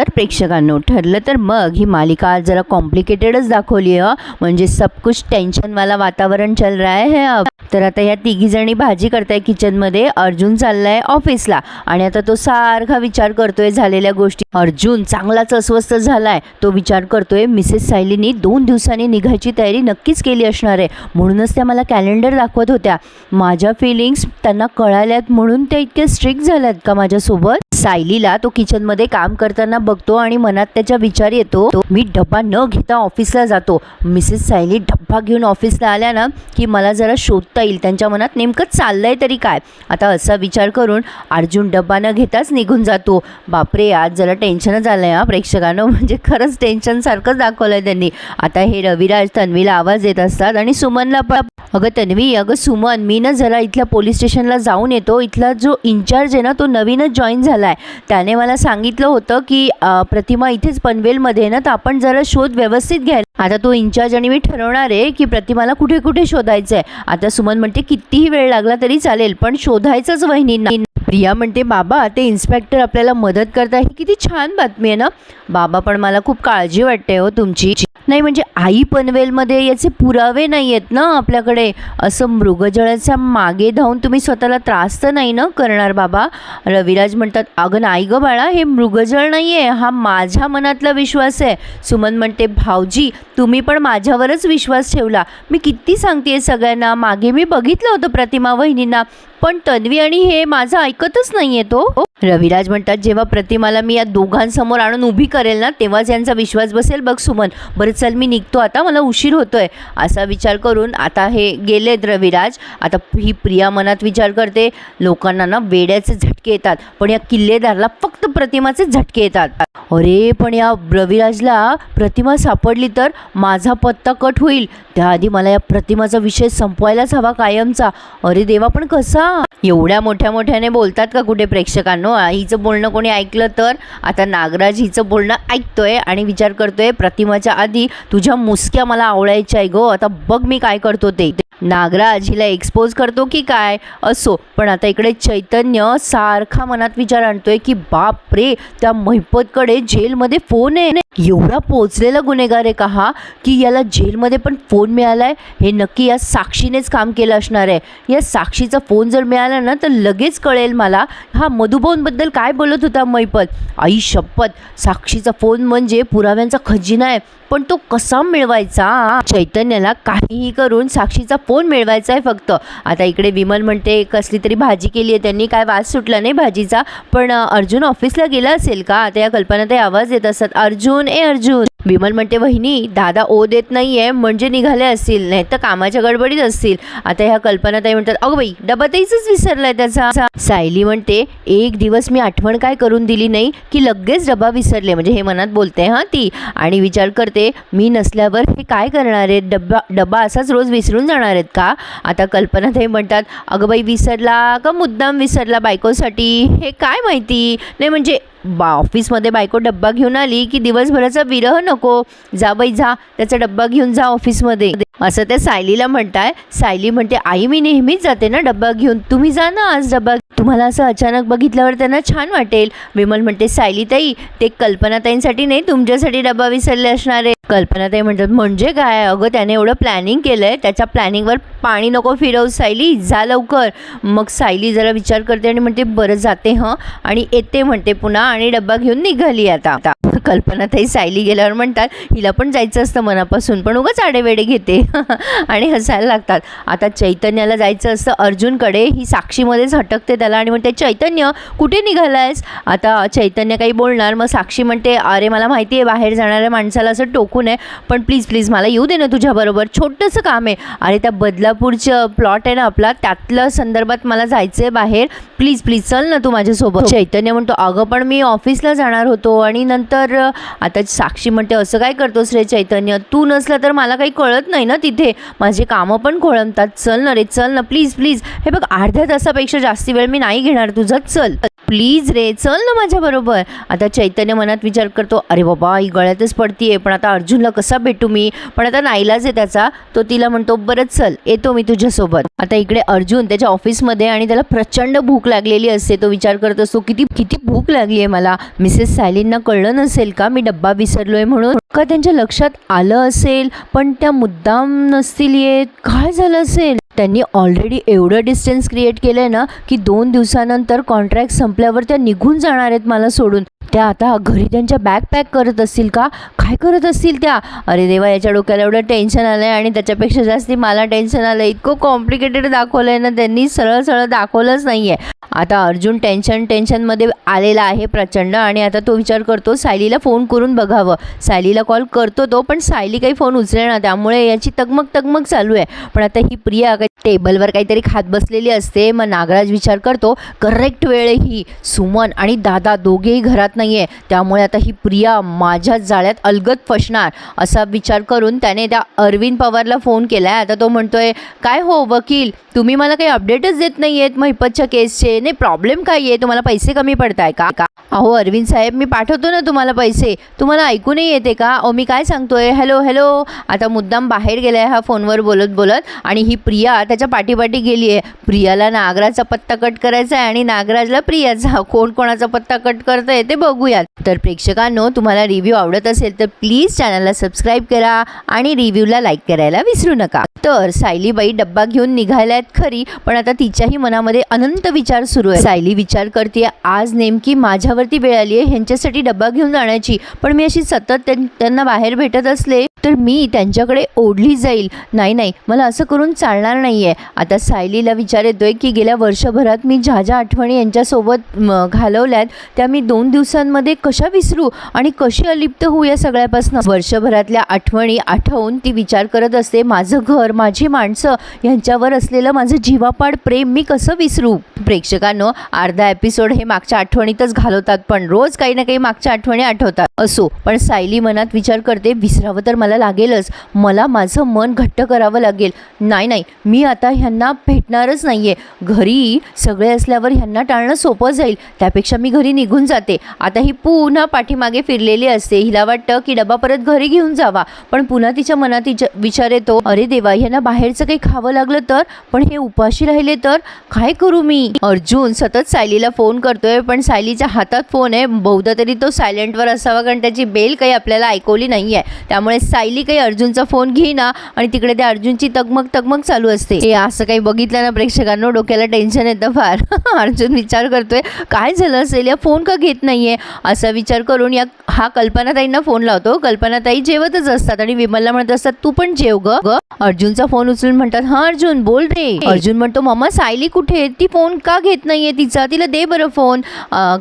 तर प्रेक्षकांनो ठरलं तर मग ही मालिका आज जरा कॉम्प्लिकेटेडच दाखवली आहे म्हणजे सब कुछ टेन्शनवाला वातावरण चल रहा है अब. तर आता ह्या तिघी जणी भाजी करताय किचनमध्ये अर्जुन चाललाय ऑफिसला आणि आता तो सारखा विचार करतोय झालेल्या गोष्टी. अर्जुन चांगलाच अस्वस्थ झालाय. तो विचार करतोय मिसेस सायलीनी दोन दिवसांनी निघायची तयारी नक्कीच केली असणार आहे. म्हणूनच त्या मला कॅलेंडर दाखवत होत्या. माझ्या फिलिंग्स त्यांना कळाल्यात म्हणून त्या इतक्या स्ट्रिक्ट झाल्यात का माझ्यासोबत? सायलीला तो किचनमध्ये काम करताना बघतो आणि मनात त्याच्या विचार येतो मी डब्बा न घेता ऑफिसला जातो. मिसेस सायली डब्बा घेऊन ऑफिसला आल्या ना की मला जरा शोधता येईल. त्यांच्या मनात नेमकं चाललंय तरी काय? आता असा विचार करून अर्जुन डब्बा न घेताच निघून जातो. बापरे आज जरा टेन्शनच आलं आहे हा. प्रेक्षकांना म्हणजे खरंच टेन्शनसारखंच दाखवलं आहे त्यांनी. आता हे रविराज तन्वीला आवाज देत असतात आणि सुमनला पण अगं तन्वी अगं सुमन मी ना जरा इथल्या पोलीस स्टेशनला जाऊन येतो. इथला जो इन्चार्ज आहे ना तो नवीनच जॉईन झाला आहे त्याने मला सांगितलं होतं की प्रतिमा इथेच पनवेलमध्ये आहे ना तर आपण जरा शोध व्यवस्थित घ्यायला. आता तो इन्चार्ज आणि मी ठरवणार आहे की प्रतिमाला कुठे कुठे शोधायचं आहे आता सुमन म्हणते कितीही वेळ लागला तरी चालेल पण शोधायचंच वहिनींना. प्रिया म्हणते बाबा ते इन्स्पेक्टर आपल्याला मदत करता ही किती छान बातमी आहे ना. बाबा पण मला खूप काळजी वाटते हो तुमची. नाही म्हणजे आई पनवेलमध्ये याचे पुरावे नाही आहेत ना आपल्याकडे? असं मृगजळाच्या मागे धावून तुम्ही स्वतःला त्रास तर नाही ना करणार बाबा? रविराज म्हणतात अगं नाही गं बाळा हे मृगजळ नाही आहे हा माझ्या मनातला विश्वास आहे. सुमन म्हणते भाऊजी तुम्ही पण माझ्यावरच विश्वास ठेवला. मी किती सांगते सगळ्यांना? मागे मी बघितलं होतं प्रतिमा वहिनींना. पण तन्वी आणि हे माझं ऐकतच नाहीये तो. रविराज म्हणतात जेव्हा प्रतिमाला मी या दोघांसमोर आणून उभी करेल ना तेव्हाच यांचा विश्वास बसेल. बघ सुमन बरं चल मी निघतो. आता मला उशीर होतोय. असा विचार करून आता हे गेलेत रविराज. आता ही प्रिया मनात विचार करते. लोकांना ना वेड्याचे झटके येतात पण या किल्लेदारला फक्त प्रतिमाचे झटके येतात. अरे पण या रविराजला प्रतिमा सापडली तर माझा पत्ता कट होईल. त्याआधी मला या प्रतिमाचा विषय संपवायलाच हवा कायमचा. अरे देवा पण कसा? एवढ्या मोठ्या मोठ्याने बोलतात का कुठे प्रेक्षकांनो? हिचं बोलणं कोणी ऐकलं तर? आता नागराज हिचं बोलणं ऐकतोय आणि विचार करतोय प्रतिमाच्या आधी तुझ्या मुसक्या मला आवडायच्या आहे गो. आता बघ मी काय करतो ते. नागराज हिला एक्सपोज करतो की काय? असो. पण आता इकडे चैतन्य सारखा मनात विचार आणतोय की बाप रे त्या महिपतकडे जेलमध्ये फोन आहे. एवढा पोचलेला गुन्हेगार आहे का हा? की याला जेलमध्ये पण फोन मिळालाय? हे नक्की या साक्षीनेच काम केलं असणार आहे. या साक्षीचा फोन जर मिळाला ना तर लगेच कळेल मला. हा मधुबोनबद्दल काय बोलत होता मैपत आई शपथ. साक्षीचा फोन म्हणजे पुराव्यांचा खजिना आहे. पण तो कसा मिळवायचा? चैतन्याला काहीही करून साक्षीचा फोन मिळवायचा आहे फक्त. आता इकडे विमल म्हणते कसली तरी भाजी केली आहे त्यांनी काय वास सुटला नाही भाजीचा. पण अर्जुन ऑफिसला गेला असेल का? आता या कल्पना ते आवाज येत असतात अर्जुन ए अर्जुन! विमल म्हणते वहिनी दादा ओ देत नाही आहे म्हणजे निघाले असतील नाही तर कामाच्या गडबडीत असतील. आता ह्या कल्पना ताई म्हणतात अगं बाई डबा ताईच विसरलाय त्याचा. सायली म्हणते एक दिवस मी आठवण काय करून दिली नाही की लगेच डबा विसरले. म्हणजे हे मनात बोलते हां ती. आणि विचार करते मी नसल्यावर हे काय करणार आहेत? डब्बा डबा असाच रोज विसरून जाणार आहेत का? आता कल्पना ताई म्हणतात अगं बाई विसरला का मुद्दाम विसरला बायकोसाठी? हे काय माहिती? नाही म्हणजे बा ऑफिसमध्ये बायको डब्बा घेऊन आली की दिवसभराचा विरह नको. जा बाई जा. त्याचा डब्बा घेऊन जा ऑफिसमध्ये. असं त्या सायलीला म्हणताय. सायली म्हणते आई मी नेहमीच जाते ना डब्बा घेऊन. तुम्ही जा ना आज डब्बा. तुम्हाला असं अचानक बघितल्यावर त्यांना छान वाटेल. विमल म्हणते सायली ताई ते कल्पनाताईंसाठी नाही तुमच्यासाठी डब्बा विसरले असणार आहे. कल्पनाताई म्हणतात म्हणजे काय? अगं त्याने एवढं प्लॅनिंग केलंय. त्याच्या प्लॅनिंगवर पाणी नको फिरव सायली. जा लवकर. मग सायली जरा विचार करते आणि म्हणते बरं जाते हं. आणि येते म्हणते पुन्हा आणि डब्बा घेऊन निघाली आता आता. कल्पनाताई सायली गेल्यावर म्हणतात हिला पण जायचं असतं मनापासून पण उगाच आडेवेडे घेते. आणि हसायला लागतात. आता चैतन्याला जायचं असतं अर्जुनकडे ही साक्षीमध्येच हटकते त्याला आणि म्हणते चैतन्य कुठे निघालायस? आता चैतन्य काही बोलणार मग साक्षी म्हणते अरे मला माहिती आहे बाहेर जाणाऱ्या माणसाला असं टोकून आहे पण प्लीज प्लीज मला येऊ दे ना तुझ्याबरोबर छोटंसं काम आहे. अरे त्या बदलापूरचं प्लॉट आहे ना आपला त्यातलं संदर्भात मला जायचं आहे बाहेर. प्लीज प्लीज चल ना तू माझ्यासोबत. चैतन्य म्हणतो अगं पण मी ऑफिसला जाणार होतो आणि नंतर तर आता साक्षी म्हणते असं काय करतोस रे चैतन्य? तू नसलं तर मला काही कळत नाही ना तिथे. माझे कामं पण खोळंबतात. चल ना रे चल ना. Please please. हे बघ अर्ध्या तासापेक्षा जास्ती वेळ मी नाही घेणार. तुझा चल. प्लीज रे चल ना माझ्याबरोबर आता चैतन्य मनात विचार करतो अरे बाबा ही गळ्यातच पडतीये पण आता अर्जुनला कसा भेटू मी? पण आता नाईलाज आहे त्याचा तो तिला म्हणतो बरं चल येतो मी तुझ्यासोबत. आता इकडे अर्जुन त्याच्या ऑफिसमध्ये आणि त्याला प्रचंड भूक लागलेली असते तो विचार करत असतो किती किती भूक लागली आहे मला? मिसेस सायलींना कळलं नसेल का? मी डब्बा विसरलोय म्हणून. का त्यांच्या लक्षात आलं असेल पण त्या मुद्दाम नसतील येत? काय झालं असेल? त्यांनी ऑलरेडी एवढं डिस्टन्स क्रिएट केलं आहे ना की दोन दिवसानंतर कॉन्ट्रॅक्ट संपल्यावर त्या निघून जाणार आहेत मला सोडून. त्या आता घरी त्यांच्या बॅग पॅक करत असतील का? काय करत असतील त्या? अरे देवा याच्या डोक्याला एवढं टेन्शन आलं आहे आणि त्याच्यापेक्षा जास्ती मला टेन्शन आलं इतकं कॉम्प्लिकेटेड दाखवलं आहे ना त्यांनी सरळ सरळ दाखवलंच नाही आहे आता अर्जुन टेन्शन टेन्शनमध्ये आलेला आहे प्रचंड आणि आता तो विचार करतो सायलीला फोन करून बघावं. सायलीला कॉल करतो तो पण सायली काही फोन उचले ना त्यामुळे याची तगमग तगमग चालू आहे. पण आता ही प्रिया काही टेबलवर काहीतरी खात बसलेली असते मग नागराज विचार करतो करेक्ट वेळ ही सुमन आणि दादा दोघेही घरात नाही आहे त्यामुळे आता ही प्रिया माझ्या जाळ्यात अलगत फसणार असा विचार करून त्याने त्या अरविंद पवारला फोन केला आहे आता तो म्हणतोय काय हो वकील तुम्ही मला काही अपडेटच देत नाही आहेत महिपतच्या केसचे नाही प्रॉब्लेम काय आहे? तुम्हाला पैसे कमी पडताय का? का? अहो अरविंद साहेब मी पाठवतो ना तुम्हाला पैसे. तुम्हाला ऐकू नाही येते का? अहो मी काय सांगतोय? हॅलो हॅलो आता मुद्दाम बाहेर गेलाय हा फोनवर बोलत बोलत आणि ही प्रिया त्याच्या पाठीपाठी गेली आहे प्रियाला नागराजचा पत्ता कट करायचा आहे आणि नागराजला प्रियाचा कोण कोणाचा पत्ता कट करतंय ते बघूयात. तर प्रेक्षकांनो तुम्हाला रिव्ह्यू आवडत असेल तर प्लीज चॅनलला सबस्क्राईब करा आणि रिव्ह्यूला लाईक करायला विसरू नका. तर सायलीबाई डब्बा घेऊन निघाल्यात आहेत खरी पण आता तिच्याही मनामध्ये अनंत विचार सुरू आहे. सायली विचार करते आज नेमकी माझ्यावरती वेळ आली आहे ह्यांच्यासाठी डब्बा घेऊन जाण्याची. पण मी अशी सतत त्यांना बाहेर भेटत असले तर मी त्यांच्याकडे ओढली जाईल. नाही नाही मला असं करून चालणार नाही आहे आता सायलीला विचार येतोय की गेल्या वर्षभरात मी ज्या ज्या आठवणी यांच्यासोबत घालवल्यात त्या मी दोन दिवसांमध्ये कशा विसरू आणि कशी अलिप्त होऊ या सगळ्यापासून? वर्षभरातल्या आठवणी आठवून ती विचार करत असते माझं घर माझी माणसं यांच्यावर असलेलं माझं जीवापाड प्रेम मी कसं विसरू? प्रेक्षकांनो अर्धा एपिसोड हे मागच्या आठवणीतच घालवतात पण रोज काही ना काही मागच्या आठवणी आठवतात. असो. पण सायली मनात विचार करते विसरावं तर मला लागेलच. मला माझं मन घट्ट करावं लागेल. नाही नाही. मी आता ह्यांना भेटणारच नाही आहे घरी सगळे असल्यावर ह्यांना टाळणं सोपं जाईल. त्यापेक्षा मी घरी निघून जाते. आता ही पुन्हा पाठीमागे फिरलेली असते. हिला वाटतं की डबा परत घरी घेऊन जावा. पण पुन्हा तिच्या मनात तिच्या विचार येतो अरे देवा ह्यांना बाहेरचं काही खावं लागलं तर? पण हे उपाशी राहिले तर? काय करू मी? अर्जुन सतत सायलीला फोन करतोय पण सायलीच्या हातात फोन आहे. बहुधा तरी तो सायलेंटवर असावा कारण त्याची बेल काही आपल्याला ऐकवली नाही आहे त्यामुळे सायली काही अर्जुनचा फोन घेईना आणि तिकडे त्या अर्जुनची तगमग तगमग चालू असते. हे असं काही बघितलं ना प्रेक्षकांनो डोक्याला टेन्शन येतं फार. अर्जुन विचार करतोय काय झालं असेल? या फोन का घेत नाहीये? असा विचार करून या हा कल्पनाताईंना फोन लावतो. कल्पनाताई जेवतच असतात आणि विमलला म्हणत असतात तू पण जेव ग. ग. अर्जुनचा फोन उचलून म्हणतात हा अर्जुन बोल रे. अर्जुन म्हणतो मम्मा सायली कुठे आहे? ती फोन का घेत नाहीये? तिचा तिला दे बरं फोन.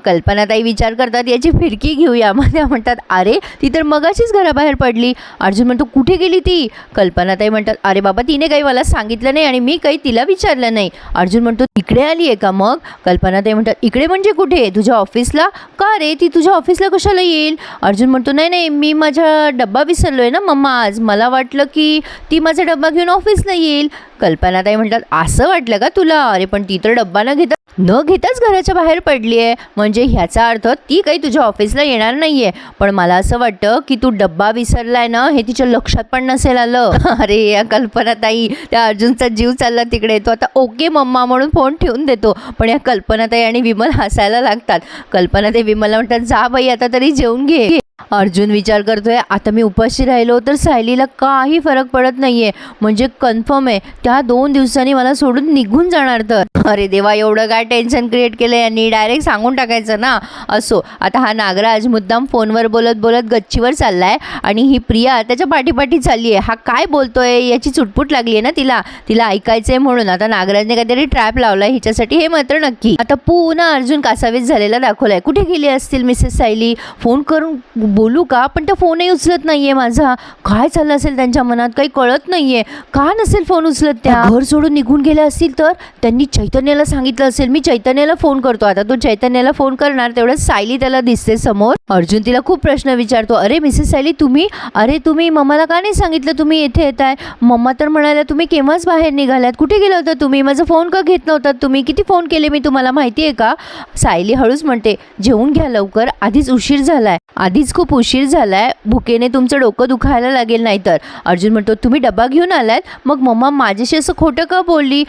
कल्पनाताई विचार करतात याची फिरकी घेऊया. मग त्या म्हणतात अरे ती तर मगाशीच घराबाहेर पडली. अर्जुन म्हणतो कुठे गेली ती? कल्पनाताई म्हणतात अरे बाबा तिने काही मला सांगितलं नाही आणि मी काही तिला विचारलं नाही. अर्जुन म्हणतो तिकडे आली आहे का मग? कल्पनाताई म्हणतात इकडे म्हणजे कुठे तुझ्या ऑफिसला? का रे ती तुझ्या ऑफिसला कशाला येईल? अर्जुन म्हणतो नाही नाही मी माझा डब्बा विसरलो आहे ना मम्मा आज. मला वाटलं की ती माझा डब्बा घेऊन ऑफिसला येईल. कल्पनाताई म्हणतात असं वाटलं का तुला? अरे पण ती तर डब्बा न घेता न घेताच घराच्या बाहेर पडली आहे. म्हणजे ह्याचा अर्थ ती काही तुझ्या ऑफिसला येणार नाही आहे पण मला असं वाटतं की तू डब्बा विसरलाय ना हे तिच्या लक्षात पण नसेल आलं. अरे या कल्पनाताई त्या अर्जुनचा जीव चालला तिकडे. तो आता ओके मम्मा म्हणून फोन ठेवून देतो. पण या कल्पनाताई आणि विमल हसायला लागतात. कल्पनाताई विमलला म्हणतात जा बाई आता तरी जेवून घे. अर्जुन विचार करतोय आता मी उपाशी राहिलो तर सायलीला काही फरक पडत नाहीये. म्हणजे कन्फर्म आहे त्या दोन दिवसांनी मला सोडून निघून जाणार तर. अरे देवा एवढं काय टेन्शन क्रिएट केलं यांनी? डायरेक्ट सांगून टाकायचं ना? असो आता हा नागराज मुद्दाम फोनवर बोलत बोलत गच्चीवर चाललाय आणि ही प्रिया त्याच्या पाठीपाठी चालली आहे हा काय बोलतोय? याची चुटपुट लागली आहे ना तिला? तिला ऐकायचंय म्हणून. आता नागराजने काहीतरी ट्रॅप लावलाय हिच्यासाठी हे मात्र नक्की. आता पुन्हा अर्जुन कासावीस झालेला दाखवलाय. कुठे गेली असतील मिसेस सायली? फोन करून बोलू का? पण तो फोनही उचलत नाहीये माझा. काय चाललं असेल त्यांच्या मनात? काही कळत नाहीये. का नसेल फोन उचलत त्या? घर सोडून निघून गेल्या असतील तर? त्यांनी चैतन्याला सांगितलं असेल. मी चैतन्याला फोन करतो. आता तो चैतन्याला फोन करणार. तेवढं सायली त्याला दिसते समोर. अर्जुन तिला खूप प्रश्न विचारतो. अरे मिसेस सायली तुम्ही? अरे तुम्ही मम्माला का नाही सांगितलं? तुम्ही येथे येत आहे मम्मा तर म्हणाल्या तुम्ही केव्हाच बाहेर निघाल्यात कुठे गेला होता तुम्ही? माझा फोन का घेत नव्हता तुम्ही? किती फोन केले मी तुम्हाला? माहिती आहे का? सायली हळूच म्हणते जेवून घ्या लवकर. आधीच उशीर झालाय. आधीच खूप उशीर झालाय. भुकेने तुमचं डोकं दुखायला लागेल नाही तर अर्जुन म्हणतो तुम्ही डबा घेऊन आलात? मग मम्मा माझ्याशी असं खोटं का बोलली?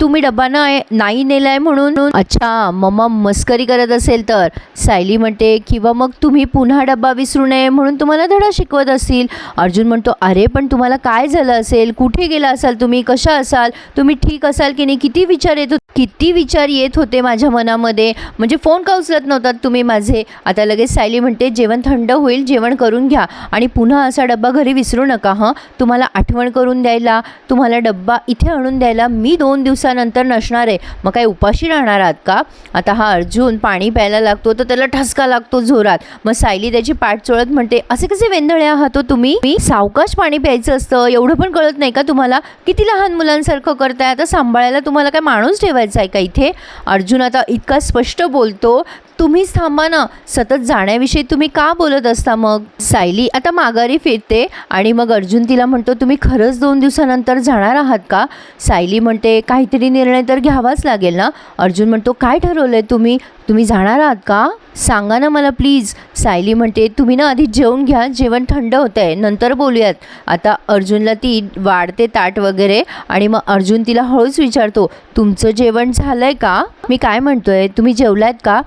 तुम्ही डबा नाही नाही नेलाय म्हणून. अच्छा मम्मा मस्करी करत असेल तर? सायली म्हणते किंवा मग तुम्ही पुन्हा डबा विसरू नये म्हणून तुम्हाला धडा शिकवत असतील. अर्जुन म्हणतो अरे पण तुम्हाला काय झालं असेल? कुठे गेला असाल तुम्ही? कशा असाल? तुम्ही ठीक असाल की नाही? किती विचार येत किती विचार येत होते माझ्या मनामध्ये. म्हणजे फोन का उचलत नव्हतात तुम्ही माझे? आता लगेच सायली म्हणते जेवण थंड होईल जेवण करून घ्या. आणि पुन्हा असा डब्बा घरी विसरू नका हं? तुम्हाला आठवण करून द्यायला तुम्हाला डब्बा इथे आणून द्यायला मी दोन दिवसानंतर नसणार आहे. मग काय उपाशी राहणार आहात का? आता हा अर्जुन पाणी प्यायला लागतो तर त्याला ठसका लागतो जोरात. मग सायली त्याची पाठ चोळत म्हणते असे कसे वेंधळे आहात हो तुम्ही? मी सावकाश पाणी प्यायचं असतं. एवढं पण कळत नाही का तुम्हाला? किती लहान मुलांसारखं करताय? आता सांभाळायला तुम्हाला काय माणूस ठेवायचा आहे का इथे? अर्जुन आता इतका स्पष्ट बोलतो तुम्हीच थांबा ना. सतत जाण्याविषयी तुम्ही का बोलत असता मग? सायली आता माघारी फिरते आणि मग अर्जुन तिला म्हणतो तुम्ही खरंच दोन दिवसानंतर जाणार आहात का? सायली म्हणते काहीतरी निर्णय तर घ्यावाच लागेल ना. अर्जुन म्हणतो काय ठरवलं आहे तुम्ही? तुम्ही जाणार आहात का? सांगा ना मला प्लीज. सायली म्हणते तुम्ही ना आधी जेवून घ्या जेवण थंड होतं आहे नंतर बोलूयात. आता अर्जुनला ती वाढते ताट वगैरे आणि मग अर्जुन तिला हळूच विचारतो तुमचं जेवण झालं आहे का? मी काय म्हणतोय? तुम्ही जेवलात का?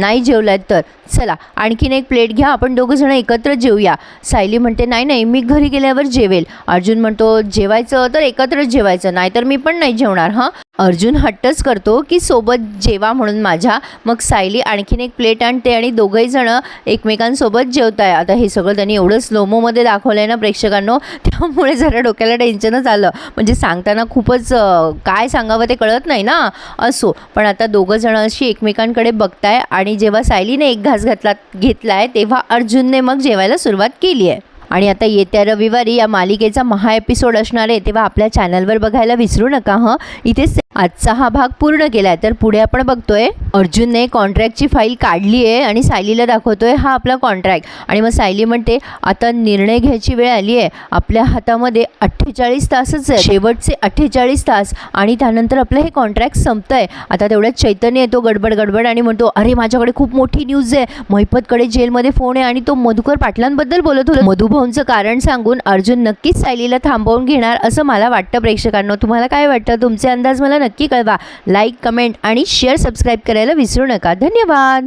नाही जेवलात तर. चला आणखीन एक प्लेट घ्या आपण दोघंजणं एकत्र जेवूया सायली म्हणते नाही नाही मी घरी गेल्यावर जेवेल. अर्जुन म्हणतो जेवायचं तर एकत्रच जेवायचं नाहीतर मी पण नाही जेवणार हां? अर्जुन हट्टच करतो की सोबत जेवा म्हणून माझ्या मग सायली आणखीन एक प्लेट आणते आणि दोघंहीजणं एकमेकांसोबत जेवताय. आता हे सगळं त्यांनी एवढं स्लोमोमध्ये दाखवलं आहे ना प्रेक्षकांनो त्यामुळे जरा डोक्याला टेन्शनच आलं. म्हणजे सांगताना खूपच काय सांगावं ते कळत नाही ना? असो. पण आता दोघं जणं अशी एकमेकांकडे बघताय आणि जेव्हा सायलीने एक घास घातला आहे तेव्हा अर्जुनने मग जेवायला सुरुवात केली आहे आणि आता येत्या रविवारी या मालिकेचा महा एपिसोड असणार आहे तेव्हा आपल्या चॅनलवर बघायला विसरू नका हं? इथे आजचा हा भाग पूर्ण केला आहे तर पुढे आपण बघतोय अर्जुनने कॉन्ट्रॅक्टची फाईल काढली आहे आणि सायलीला दाखवतोय हा आपला कॉन्ट्रॅक्ट आणि मग सायली म्हणते आता निर्णय घ्यायची वेळ आली आहे. आपल्या हातामध्ये अठ्ठेचाळीस तासच आहे शेवटचे अठ्ठेचाळीस तास आणि त्यानंतर आपलं हे कॉन्ट्रॅक्ट संपतंय. आता तेवढ्यात चैतन्य येतो गडबड गडबड आणि म्हणतो अरे माझ्याकडे खूप मोठी न्यूज आहे. महिपतकडे जेलमध्ये फोन आहे आणि तो मधुकर पाटलांबद्दल बोलत होता. मधुभाऊंचं कारण सांगून अर्जुन नक्कीच सायलीला थांबवून घेणार असं मला वाटतं प्रेक्षकांना. तुम्हाला काय वाटतं? तुमचे अंदाज मला नक्की कळवा. लाईक कमेंट आणि शेअर सबस्क्राईब करायला विसरू नका. धन्यवाद.